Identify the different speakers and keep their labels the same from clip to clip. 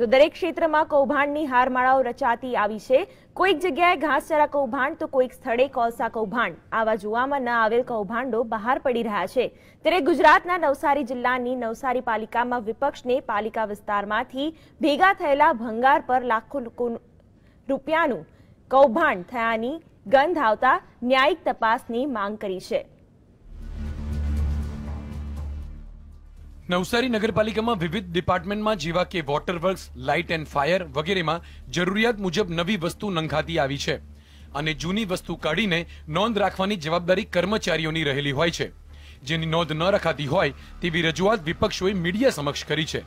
Speaker 1: તો દરેક ક્ષેત્રમાં કૌભાંડની હારમાળાઓ રચાતી આવી છે. કોઈક જગ્યાએ ઘાસચારા કૌભાંડ, તો કોઈક સ્થળે કોલસા કૌભાંડ. આવા જોવામાં ન આવેલ કૌભાંડો બહાર પડી રહ્યા છે. ત્યારે ગુજરાતના નવસારી જિલ્લાની નવસારી પાલિકામાં વિપક્ષને પાલિકા વિસ્તારમાંથી ભેગા થયેલા ભંગાર પર લાખો રૂપિયાનું કૌભાંડ થયાની ગંધ આવતા ન્યાયિક તપાસની માંગ કરી છે.
Speaker 2: નવસારી નગરપાલિકામાં વિવિધ ડિપાર્ટમેન્ટમાં જેવા કે water works light and fire વગેરેમાં જરૂરિયાત મુજબ નવી વસ્તુ નંખાતી આવી છે અને જૂની વસ્તુ કાઢીને નોંધ રાખવાની જવાબદારી કર્મચારીઓની રહેલી હોય છે. જેની નોંધ ન રખાતી હોય તેવી રજૂઆત વિપક્ષોએ મીડિયા સમક્ષ કરી છે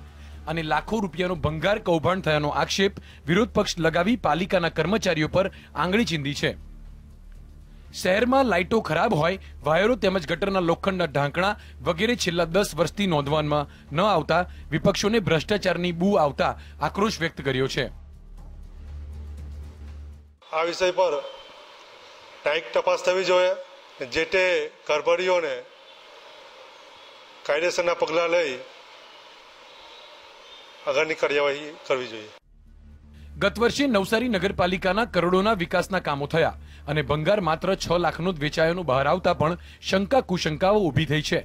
Speaker 2: અને લાખો રૂપિયાનો ભંગાર કૌભાંડ થયાનો આક્ષેપ વિરોધ પક્ષ લગાવી પાલિકાના કર્મચારીઓ પર આંગળી ચીંધી છે. શહેરમાં લાઇટો ખરાબ હોય વાયરો તેમજ ગટરના લોખંડના ઢાંકણા વગેરે છેલ્લા દસ વર્ષથી નોંધવામાં ન આવતા વિપક્ષોને ભ્રષ્ટાચારની બૂ આવતા આક્રોશ વ્યક્ત કર્યો છે.
Speaker 3: આ વિષય પર ન્યાયિક તપાસ થવી જોઈએ જે તે કારભારીઓને કાયદેસરના પગલાં લઈ આગળની કાર્યવાહી કરવી જોઈએ.
Speaker 2: ગત વર્ષે નવસારી નગરપાલિકાના કરોડોના વિકાસના કામો થયા. અને ભંગાર માત્ર છ લાખનું જ વેચાયાનું બહાર આવતા પણ શંકા કુશંકાઓ ઊભી થઈ છે.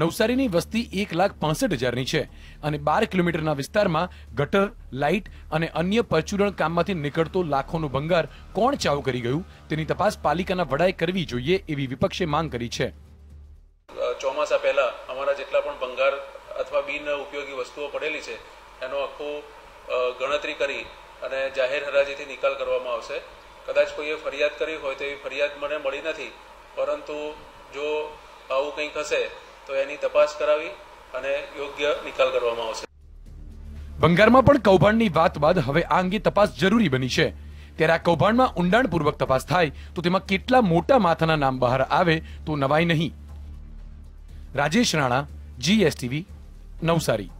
Speaker 2: નવસારીની વસ્તી એક લાખ પાસઠ હજારની છે અને બાર કિલોમીટરના વિસ્તારમાં ગટર, લાઇટ અને અન્ય પરચુરણ કામમાંથી નીકળતો લાખોનું ભંગાર કોણ ચાવ કરી ગયું? તેની તપાસ પાલિકાના વડાએ કરવી જોઈએ એવી વિપક્ષે માંગ કરી છે.
Speaker 4: ચોમાસા પહેલા અમારા જેટલા પણ ભંગાર અથવા બિન ઉપયોગી વસ્તુઓ પડેલી છે, એનો આખો ગણતરી કરી અને જાહેર હરાજીથી નિકાલ કરવામાં આવશે. કદાચ કોઈએ ફરિયાદ કરી હોય તો એવી ફરિયાદ મને મળી નથી. પરંતુ જો આવું કંઈક હશે, તો એની તપાસ કરાવી અને યોગ્ય નિકાલ કરવામાં આવશે.
Speaker 2: ભંગારમાં પણ કૌભાંડની વાત બાદ હવે આ અંગે તપાસ જરૂરી બની છે. ત્યારે આ કૌભાંડમાં ઊંડાણપૂર્વક તપાસ થાય, તો તેમાં કેટલા મોટા માથાના નામ બહાર આવે, તો નવાઈ નહીં. રાજેશ રાણા જીએસટીવી નવસારી.